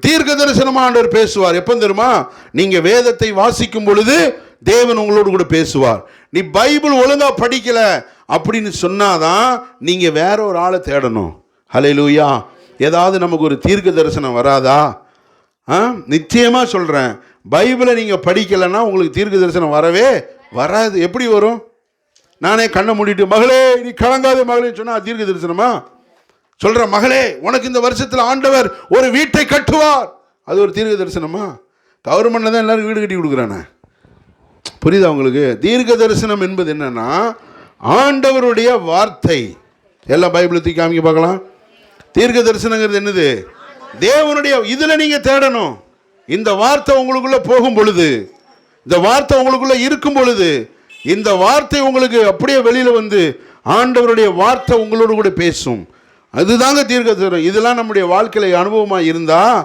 தீர்க்க தரிசனமாண்டவர் பேசுவார். எப்போ தெரியுமா? நீங்கள் வேதத்தை வாசிக்கும் பொழுது தேவன் உங்களோடு கூட பேசுவார். நீ பைபிள் ஒழுங்கா படிக்கல அப்படின்னு சொன்னாதான் நீங்கள் வேற ஒரு ஆளை தேடணும். ஹalleluya ஏதாவது நமக்கு ஒரு தீர்க்க தரிசனம் வராதா? ஆ? நிச்சயமாக சொல்கிறேன் பைபிளை நீங்கள் படிக்கலைன்னா உங்களுக்கு தீர்க்க தரிசனம் வரவே வராது. எப்படி வரும்? நானே கண்ணை மூடிட்டு மகளே நீ கலங்காத மகளே சொன்னால் தீர்க்க தரிசனமா சொல்ற மகளே உனக்கு இந்த வருஷத்தில் ஆண்டவர் ஒரு வீட்டை கட்டுவார். அது ஒரு தீர்க்க தரிசனமா? கவர்மெண்ட்டில் தான் எல்லாரும் வீடு கட்டி கொடுக்குறானே. புரியுதா உங்களுக்கு? தீர்க்க தரிசனம் என்பது என்னன்னா ஆண்டவருடைய வார்த்தை. எல்லாம் பைபிளை தூக்கி காமிக்க பார்க்கலாம். தீர்க்க தரிசனங்கிறது என்னது? தேவனுடைய இதில் நீங்கள் தேடணும். இந்த வார்த்தை உங்களுக்குள்ளே போகும் பொழுது இந்த வார்த்தை உங்களுக்குள்ளே இருக்கும் பொழுது இந்த வார்த்தை உங்களுக்கு அப்படியே வெளியில் வந்து ஆண்டவருடைய வார்த்தை உங்களோடு கூட பேசும். அதுதாங்க தீர்க்க தரிசனம் இதெல்லாம் நம்முடைய வாழ்க்கையில அனுபவமாக இருந்தால்